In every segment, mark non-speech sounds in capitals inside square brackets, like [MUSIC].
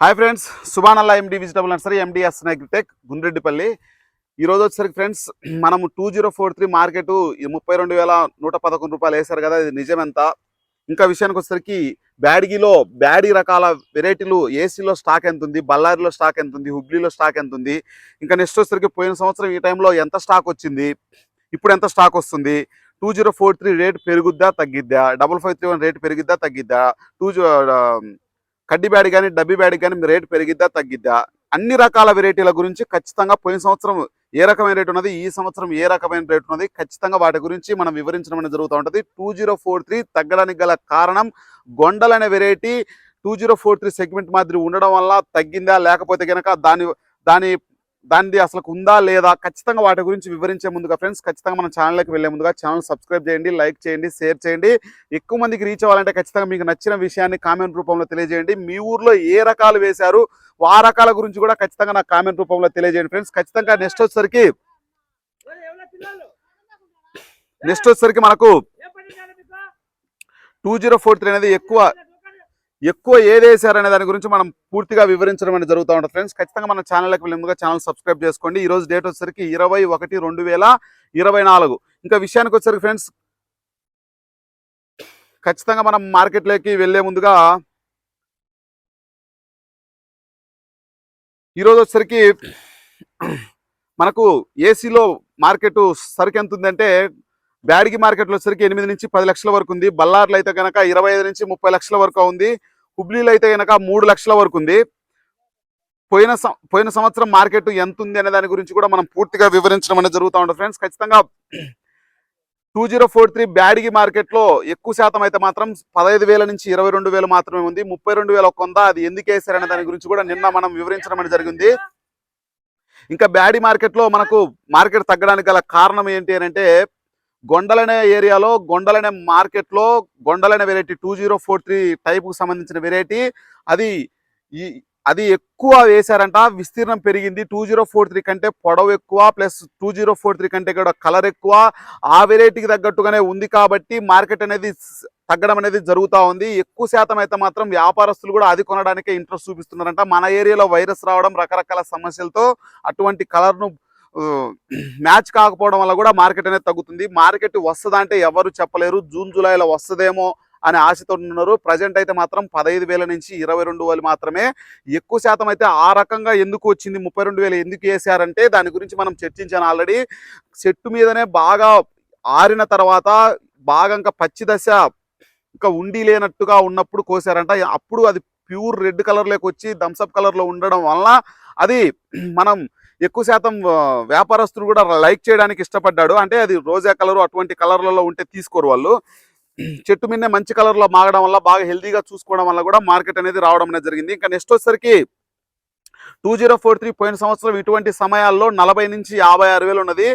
Hi friends సుబానల్లా MD vegetable nursery MDS agritech Gundreddipalli. ఈ రోజు వచ్చేసరికి ఫ్రెండ్స్ మనము two zero four three market ముప్పై రెండు వేల నూట పదకొండు రూపాయలు వేశారు కదా ఇది నిజమెంత? ఇంకా విషయానికి వచ్చేసరికి బ్యాడిగిలో బ్యాడీ రకాల వెరైటీలు ఏసీలో స్టాక్ ఎంత ఉంది బళ్ళారిలో స్టాక్ ఎంత ఉంది హుబ్లీలో స్టాక్ ఎంత ఉంది? ఇంకా నెక్స్ట్ వచ్చేసరికి పోయిన సంవత్సరం ఈ టైంలో ఎంత స్టాక్ వచ్చింది? ఇప్పుడు ఎంత స్టాక్ వస్తుంది? Two zero four three rate పెరుగుద్దా తగ్గిద్దా? Double five three one rate పెరిగిద్దా తగ్గిద్దా? టూ కడ్డీ బ్యాడ్ కానీ డబ్బీ బ్యాడ్ కానీ రేట్ పెరిగిద్దా తగ్గిద్దా? అన్ని రకాల వెరైటీల గురించి ఖచ్చితంగా పోయిన సంవత్సరం ఏ రకమైన రేటు ఉన్నది ఈ సంవత్సరం ఏ రకమైన రేటు ఉన్నది ఖచ్చితంగా వాటి గురించి మనం వివరించడం అనేది జరుగుతూ ఉంటుంది. టూ జీరో ఫోర్ త్రీ తగ్గడానికి గల కారణం గొండల్ అనే variety two zero four three segment మాదిరి ఉండడం వల్ల తగ్గిందా లేకపోతే కనుక దాని దాని దానిది అసలు ఉందా లేదా ఖచ్చితంగా వాటి గురించి వివరించే ముందుగా ఫ్రెండ్స్ ఖచ్చితంగా మన ఛానల్కి వెళ్ళే ముందుగా ఛానల్ సబ్స్క్రైబ్ చేయండి లైక్ చేయండి షేర్ చేయండి. ఎక్కువ మందికి రీచ్ అవ్వాలంటే ఖచ్చితంగా మీకు నచ్చిన విషయాన్ని కామెంట్ రూపంలో తెలియజేయండి. మీ ఊర్లో ఏ రకాలు వేశారు ఆ రకాల గురించి కూడా ఖచ్చితంగా నాకు కామెంట్ రూపంలో తెలియజేయండి. ఫ్రెండ్స్ ఖచ్చితంగా నెక్స్ట్ వచ్చేసరికి నెక్స్ట్ వచ్చేసరికి మనకు టూ జీరో ఫోర్ త్రీ అనేది ఎక్కువ ఎక్కువ ఏది అనే దాని గురించి మనం పూర్తిగా వివరించడం అనేది జరుగుతూ ఉంటుంది ఫ్రెండ్స్. ఖచ్చితంగా మన ఛానల్కి వెళ్ళే ముందుగా ఛానల్ సబ్స్క్రైబ్ చేసుకోండి. ఈ రోజు డేట్ వచ్చేసరికి ఇరవై ఒకటి రెండు వేల ఇరవై నాలుగు. ఇంకా విషయానికి వచ్చేసరికి ఫ్రెండ్స్ ఖచ్చితంగా మనం మార్కెట్లోకి వెళ్ళే ముందుగా ఈరోజు వచ్చేసరికి మనకు ఏసీలో మార్కెట్ సరికి ఎంత ఉందంటే బ్యాడిగి మార్కెట్లో వచ్చేసరికి ఎనిమిది నుంచి పది లక్షల వరకు ఉంది. బల్లార్లో అయితే కనుక ఇరవై ఐదు నుంచి ముప్పై లక్షల వరకు ఉంది. హుబ్లీలో అయితే కనుక మూడు లక్షల వరకు ఉంది పోయిన సం- పోయిన సంవత్సరం మార్కెట్ ఎంత ఉంది అనే దాని గురించి కూడా మనం పూర్తిగా వివరించడం అనేది జరుగుతూ ఉంటుంది ఫ్రెండ్స్. ఖచ్చితంగా two zero four three Byadgi మార్కెట్లో ఎక్కువ శాతం అయితే మాత్రం పదహైదు వేల నుంచి ఇరవై రెండు వేలు మాత్రమే ఉంది. ముప్పై రెండు వేల కొంద అది ఎందుకు వేసారనే దాని గురించి కూడా నిన్న మనం వివరించడం అనేది జరిగింది. ఇంకా బ్యాడీ మార్కెట్లో మనకు మార్కెట్ తగ్గడానికి గల కారణం ఏంటి అని అంటే గొండలనే ఏరియాలో గొండలనే మార్కెట్లో గొండలనే variety two zero four three టైప్కు సంబంధించిన వెరైటీ అది ఈ అది ఎక్కువ వేశారంట విస్తీర్ణం పెరిగింది. టూ జీరో ఫోర్ త్రీ కంటే పొడవు ఎక్కువ plus two zero four three కంటే కూడా కలర్ ఎక్కువ. ఆ వెరైటీకి తగ్గట్టుగానే ఉంది కాబట్టి మార్కెట్ అనేది తగ్గడం అనేది జరుగుతూ ఉంది. ఎక్కువ శాతం అయితే మాత్రం వ్యాపారస్తులు కూడా అది కొనడానికే ఇంట్రెస్ట్ చూపిస్తున్నారంట. మన ఏరియాలో వైరస్ రావడం రకరకాల సమస్యలతో అటువంటి కలర్ను మ్యాచ్ కాకపోవడం వల్ల కూడా మార్కెట్ అనేది తగ్గుతుంది. మార్కెట్ వస్తుందా అంటే ఎవరు చెప్పలేరు. జూన్ జూలైలో వస్తుందేమో అనే ఆశతో ఉన్నారు. ప్రజెంట్ అయితే మాత్రం పదహైదు వేల నుంచి ఇరవై రెండు వేలు మాత్రమే. ఎక్కువ శాతం అయితే ఆ రకంగా ఎందుకు వచ్చింది? ముప్పై రెండు వేలు ఎందుకు వేసారంటే దాని గురించి మనం చర్చించాను ఆల్రెడీ. చెట్టు మీదనే బాగా ఆరిన తర్వాత బాగా ఇంకా పచ్చి దశ ఇంకా ఉండి లేనట్టుగా ఉన్నప్పుడు కోసారంట. అప్పుడు అది ప్యూర్ రెడ్ కలర్లోకి వచ్చి థమ్స్అప్ కలర్లో ఉండడం వలన అది మనం ఎక్కువ శాతం వ్యాపారస్తులు కూడా లైక్ చేయడానికి ఇష్టపడ్డాడు. అంటే అది రోజా కలరు అటువంటి కలర్లలో ఉంటే తీసుకోరు వాళ్ళు. చెట్టు మీదనే మంచి కలర్లో మాగడం వల్ల బాగా హెల్దీగా చూసుకోవడం వల్ల కూడా మార్కెట్ అనేది రావడం అనేది జరిగింది. ఇంకా నెక్స్ట్ వచ్చేసరికి టూ జీరో ఫోర్ త్రీ పోయిన సంవత్సరం ఇటువంటి సమయాల్లో నలభై నుంచి యాభై ఆరు వేలు ఉన్నది.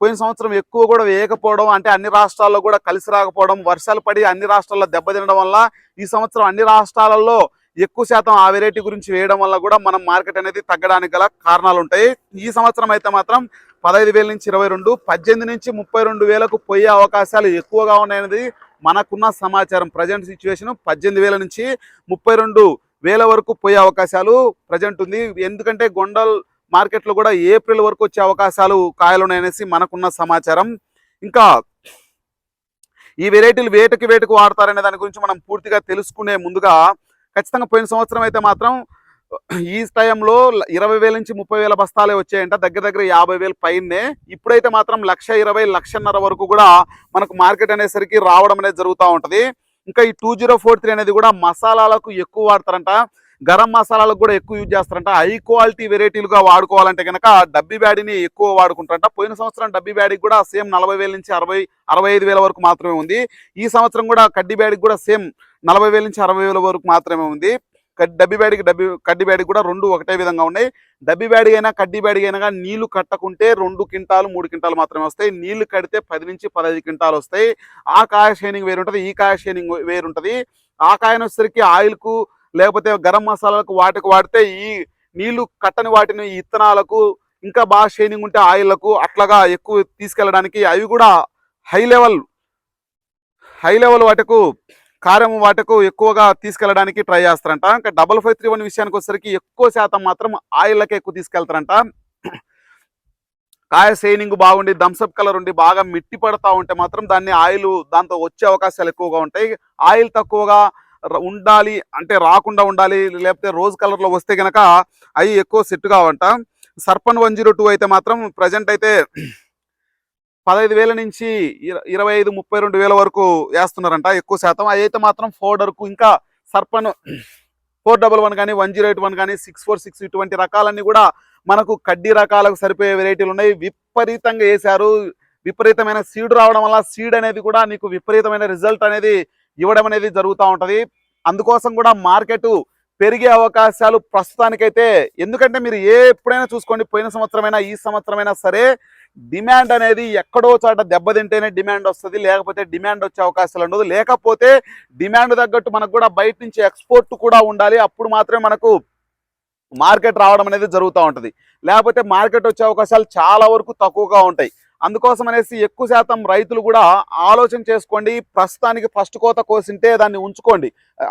పోయిన సంవత్సరం ఎక్కువ కూడా వేయకపోవడం అంటే అన్ని రాష్ట్రాల్లో కూడా కలిసి రాకపోవడం వర్షాలు పడి అన్ని రాష్ట్రాల్లో దెబ్బతినడం వల్ల ఈ సంవత్సరం అన్ని రాష్ట్రాలలో ఎక్కువ శాతం ఆ వెరైటీ గురించి వేయడం వల్ల కూడా మనం మార్కెట్ అనేది తగ్గడానికి గల కారణాలు ఉంటాయి. ఈ సంవత్సరం అయితే మాత్రం పదహైదు వేల నుంచి ఇరవై రెండు పద్దెనిమిది నుంచి ముప్పై రెండు వేలకు పోయే అవకాశాలు ఎక్కువగా ఉన్నాయనేది మనకున్న సమాచారం. ప్రజెంట్ సిచ్యువేషన్ పద్దెనిమిది వేల నుంచి ముప్పై రెండు వేల వరకు పోయే అవకాశాలు ప్రజెంట్ ఉంది. ఎందుకంటే గొండల్ మార్కెట్లో కూడా ఏప్రిల్ వరకు వచ్చే అవకాశాలు కాయలున్నాయనేసి మనకున్న సమాచారం. ఇంకా ఈ వెరైటీలు వేటకి వేటకు వాడతారనే దాని గురించి మనం పూర్తిగా తెలుసుకునే ముందుగా ఖచ్చితంగా పోయిన సంవత్సరం అయితే మాత్రం ఈ టైంలో ఇరవై వేల నుంచి ముప్పై వేల బస్తాలే వచ్చాయంట. దగ్గర దగ్గర యాభై వేలు పైనే. ఇప్పుడైతే మాత్రం లక్ష ఇరవై లక్షన్నర వరకు కూడా మనకు మార్కెట్ అనేసరికి రావడం అనేది జరుగుతూ ఉంటుంది. ఇంకా ఈ టూ జీరో ఫోర్ త్రీ అనేది కూడా మసాలాలకు ఎక్కువ వాడతారంట. గరం మసాలాలకు కూడా ఎక్కువ యూజ్ చేస్తారంట. హై క్వాలిటీ వెరైటీలుగా వాడుకోవాలంటే కనుక డబ్బీ బ్యాడీని ఎక్కువ వాడుకుంటారంట. పోయిన సంవత్సరం డబ్బీ బ్యాడీకి కూడా సేమ్ నలభై వేల నుంచి అరవై అరవై ఐదు వేల వరకు మాత్రమే ఉంది. ఈ సంవత్సరం కూడా కడ్డీ బ్యాడీకి కూడా సేమ్ నలభై వేల నుంచి అరవై వేల వరకు మాత్రమే ఉంది. డబ్బీ బ్యాడీకి డబ్బి కడ్డీ బ్యాడికి కూడా రెండు ఒకటే విధంగా ఉన్నాయి. డబ్బీ బ్యాడీ అయినా కడ్డీ బ్యాడీ అయినా నీళ్ళు కట్టకుంటే రెండు క్వింటాలు మూడు క్వింటాలు మాత్రమే వస్తాయి. నీళ్ళు కడితే పది నుంచి పదహైదు క్వింటాలు వస్తాయి. ఆ కాయ షైనింగ్ వేరుంటుంది ఈ కాయ షైనింగ్ వేరుంటుంది. ఆ కాయను వచ్చేసరికి ఆయిల్కు లేకపోతే గరం మసాలాలకు వాటికి వాడితే ఈ నీళ్ళు కట్టని వాటిని ఈ ఇత్తనాలకు ఇంకా బాగా షైనింగ్ ఉంటే ఆయిల్లకు అట్లాగా ఎక్కువ తీసుకెళ్ళడానికి అవి కూడా హై లెవెల్ హై లెవెల్ వాటికు కారం వాటకు ఎక్కువగా తీసుకెళ్ళడానికి ట్రై చేస్తారంట. ఇంకా డబల్ ఫైవ్ త్రీ వన్ విషయానికి వచ్చేసరికి ఎక్కువ శాతం మాత్రం ఆయిల్లకే ఎక్కువ తీసుకెళ్తారంట. కాయ షైనింగ్ బాగుండి థమ్సప్ కలర్ ఉండి బాగా మిట్టి పడతా ఉంటే మాత్రం దాన్ని ఆయిల్ దాంతో వచ్చే అవకాశాలు ఎక్కువగా ఉంటాయి. ఆయిల్ తక్కువగా ఉండాలి అంటే రాకుండా ఉండాలి లేకపోతే రోజ్ కలర్లో వస్తే గనక అవి ఎక్కువ సెట్ కావంట. సర్పన్ వన్ జీరో టూ అయితే మాత్రం ప్రజెంట్ అయితే పదహైదు వేల నుంచి ఇరవై ఐదు ముప్పై రెండు వేల వరకు వేస్తున్నారంట ఎక్కువ శాతం. అవి అయితే మాత్రం ఫోర్డర్కు ఇంకా సర్పన్ ఫోర్ డబల్ వన్ కానీ వన్ జీరో ఎయిట్ వన్ కానీ సిక్స్ ఫోర్ సిక్స్ ఇటువంటి రకాలన్నీ కూడా మనకు కడ్డీ రకాలకు సరిపోయే వెరైటీలు ఉన్నాయి. విపరీతంగా వేశారు. విపరీతమైన సీడ్ రావడం వల్ల సీడ్ అనేది కూడా నీకు విపరీతమైన రిజల్ట్ అనేది ఇవ్వడం అనేది జరుగుతూ ఉంటుంది. అందుకోసం కూడా మార్కెట్ పెరిగే అవకాశాలు ప్రస్తుతానికైతే ఎందుకంటే మీరు ఏ ఎప్పుడైనా చూసుకోండి పోయిన సంవత్సరమైనా ఈ సంవత్సరమైనా సరే డిమాండ్ అనేది ఎక్కడో చోట దెబ్బతింటేనే డిమాండ్ వస్తుంది. లేకపోతే డిమాండ్ వచ్చే అవకాశాలు ఉండదు. లేకపోతే డిమాండ్ తగ్గట్టు మనకు కూడా బయట నుంచి ఎక్స్పోర్ట్ కూడా ఉండాలి. అప్పుడు మాత్రమే మనకు మార్కెట్ రావడం అనేది జరుగుతూ ఉంటుంది. లేకపోతే మార్కెట్ వచ్చే అవకాశాలు చాలా వరకు తక్కువగా ఉంటాయి. అందుకోసం అనేసి ఎక్కువ శాతం రైతులు కూడా ఆలోచన చేసుకోండి. ప్రస్తుతానికి ఫస్ట్ కోత కోసింటే దాన్ని ఉంచుకోండి.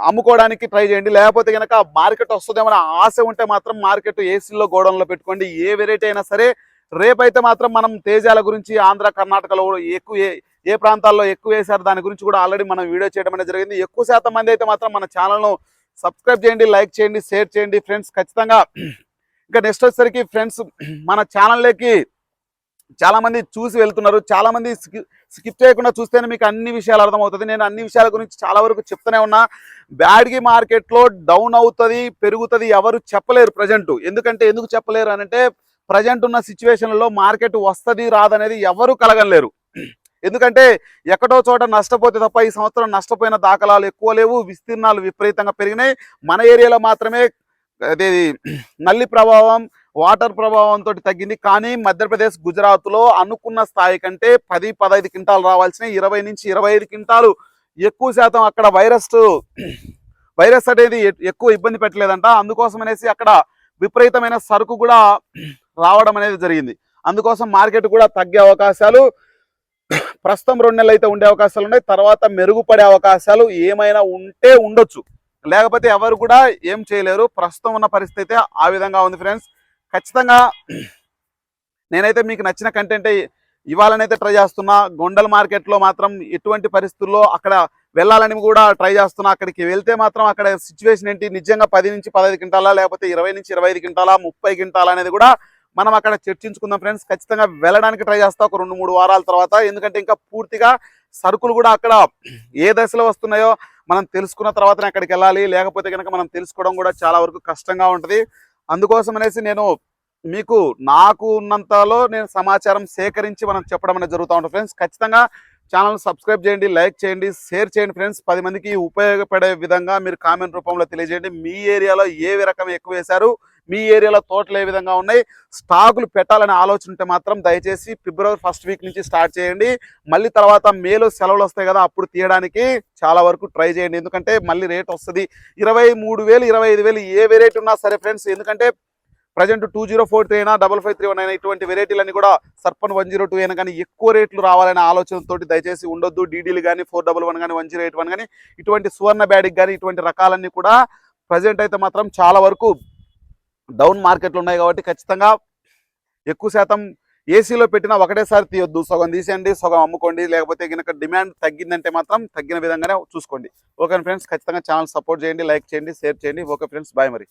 అమ్ముకోవడానికి ట్రై చేయండి. లేకపోతే కనుక మార్కెట్ వస్తుందేమో ఆశ ఉంటే మాత్రం మార్కెట్ ఏసీలో గోడౌన్లో పెట్టుకోండి. ఏ వెరైటీ అయినా సరే రేపైతే మాత్రం మనం తేజాల గురించి ఆంధ్ర కర్ణాటకలో ఎక్కువ ఏ ఏ ప్రాంతాల్లో ఎక్కువ వేశారు దాని గురించి కూడా ఆల్రెడీ మనం వీడియో చేయడం అనేది జరిగింది. ఎక్కువ శాతం మంది అయితే మాత్రం మన ఛానల్ను సబ్స్క్రైబ్ చేయండి లైక్ చేయండి షేర్ చేయండి. ఫ్రెండ్స్ ఖచ్చితంగా ఇంకా నెక్స్ట్ వచ్చేసరికి ఫ్రెండ్స్ మన ఛానల్లోకి చాలామంది చూసి వెళ్తున్నారు. చాలామంది స్కిప్ చేయకుండా చూస్తేనే మీకు అన్ని విషయాలు అర్థమవుతుంది. నేను అన్ని విషయాల గురించి చాలా వరకు చెప్తూనే ఉన్నా. బ్యాడ్గి మార్కెట్లో డౌన్ అవుతుంది పెరుగుతుంది ఎవరు చెప్పలేరు ప్రజెంట్. ఎందుకంటే ఎందుకు చెప్పలేరు అంటే ప్రజెంట్ ఉన్న సిచ్యువేషన్లో మార్కెట్ వస్తుంది రాదనేది ఎవరు కలగలేరు ఎందుకంటే ఎక్కడో చోట నష్టపోతే తప్ప ఈ సంవత్సరం నష్టపోయిన దాఖలాలు ఎక్కువ లేవు. విస్తీర్ణాలు విపరీతంగా పెరిగినాయి. మన ఏరియాలో మాత్రమే అదే నల్లి ప్రభావం వాటర్ ప్రభావంతో తగ్గింది. కానీ మధ్యప్రదేశ్ గుజరాత్లో అనుకున్న స్థాయి కంటే పది పదహైదు క్వింటాలు రావాల్సిన ఇరవై నుంచి ఇరవై ఐదు క్వింటాలు ఎక్కువ శాతం అక్కడ వైరస్ [CLEARS THROAT] వైరస్ అనేది ఎ- ఎక్కువ ఇబ్బంది పెట్టలేదంట. అందుకోసం అనేసి అక్కడ విపరీతమైన సరుకు కూడా [CLEARS THROAT] రావడం అనేది జరిగింది. అందుకోసం మార్కెట్ కూడా తగ్గే అవకాశాలు [CLEARS THROAT] ప్రస్తుతం రెండు నెలలు అయితే ఉండే అవకాశాలు ఉన్నాయి. తర్వాత మెరుగుపడే అవకాశాలు ఏమైనా ఉంటే ఉండొచ్చు. లేకపోతే ఎవరు కూడా ఏం చేయలేరు. ప్రస్తుతం ఉన్న పరిస్థితి అయితే ఆ విధంగా ఉంది ఫ్రెండ్స్. ఖచ్చితంగా నేనైతే మీకు నచ్చిన కంటెంట్ ఇవ్వాలనైతే ట్రై చేస్తున్నా. గొండల్ మార్కెట్లో మాత్రం ఎటువంటి పరిస్థితుల్లో అక్కడ వెళ్ళాలని కూడా ట్రై చేస్తున్నా. అక్కడికి వెళ్తే మాత్రం అక్కడ సిచ్యువేషన్ ఏంటి? నిజంగా పది నుంచి పదహైదు క్వింటాలా లేకపోతే ఇరవై నుంచి ఇరవై ఐదు క్వింటాలా ముప్పై క్వింటాలా అనేది కూడా మనం అక్కడ చర్చించుకుందాం ఫ్రెండ్స్ ఖచ్చితంగా వెళ్ళడానికి ట్రై చేస్తా ఒక రెండు మూడు వారాల తర్వాత. ఎందుకంటే ఇంకా పూర్తిగా సరుకులు కూడా అక్కడ ఏ దశలో వస్తున్నాయో మనం తెలుసుకున్న తర్వాతనే అక్కడికి వెళ్ళాలి. లేకపోతే కనుక మనం తెలుసుకోవడం కూడా చాలా వరకు కష్టంగా ఉంటుంది. అందుకోసం అనేసి నేను మీకు నాకు ఉన్నంతలో నేను సమాచారం సేకరించి మనం చెప్పడం అనేది జరుగుతూ ఉంటుంది ఫ్రెండ్స్. ఖచ్చితంగా ఛానల్ సబ్స్క్రైబ్ చేయండి లైక్ చేయండి షేర్ చేయండి ఫ్రెండ్స్. పది మందికి ఉపయోగపడే విధంగా మీరు కామెంట్ రూపంలో తెలియజేయండి. మీ ఏరియాలో ఏ రకం ఎక్కువ వేశారు మీ ఏరియాలో తోటలు ఏ విధంగా ఉన్నాయి? స్టాకులు పెట్టాలనే ఆలోచన ఉంటే మాత్రం దయచేసి ఫిబ్రవరి ఫస్ట్ వీక్ నుంచి స్టార్ట్ చేయండి. మళ్ళీ తర్వాత మేలో సెలవులు వస్తాయి కదా అప్పుడు తీయడానికి చాలా వరకు ట్రై చేయండి. ఎందుకంటే మళ్ళీ రేట్ వస్తుంది. ఇరవై మూడు వేలు ఇరవై ఐదు వేలు ఏ వెరైటీ ఉన్నా సరే ఫ్రెండ్స్ ఎందుకంటే present two zero four three అయినా డబల్ ఫైవ్ త్రీ వన్ అయినా ఇటువంటి వెరైటీలన్నీ కూడా సర్పన్ వన్ జీరో టూ అయినా కానీ ఎక్కువ రేట్లు రావాలనే ఆలోచనతో దయచేసి ఉండొద్దు. డీడీలు కానీ ఫోర్ డబల్ వన్ కానీ వన్ జీరో ఎయిట్ వన్ కానీ ఇటువంటి సువర్ణ బ్యాడికి కానీ ఇటువంటి రకాలన్నీ కూడా ప్రజెంట్ అయితే మాత్రం చాలా వరకు డౌన్ మార్కెట్లు ఉన్నాయి కాబట్టి ఖచ్చితంగా ఎక్కువ శాతం ఏసీలో పెట్టినా ఒకటేసారి తీయొద్దు. సగం తీసేయండి సగం అమ్ముకోండి. లేకపోతే కనుక డిమాండ్ తగ్గిందంటే మాత్రం తగ్గిన విధంగానే చూసుకోండి. ఓకే ఫ్రెండ్స్ ఖచ్చితంగా ఛానల్ సపోర్ట్ చేయండి లైక్ చేయండి షేర్ చేయండి. ఓకే ఫ్రెండ్స్ బాయ్ మరి.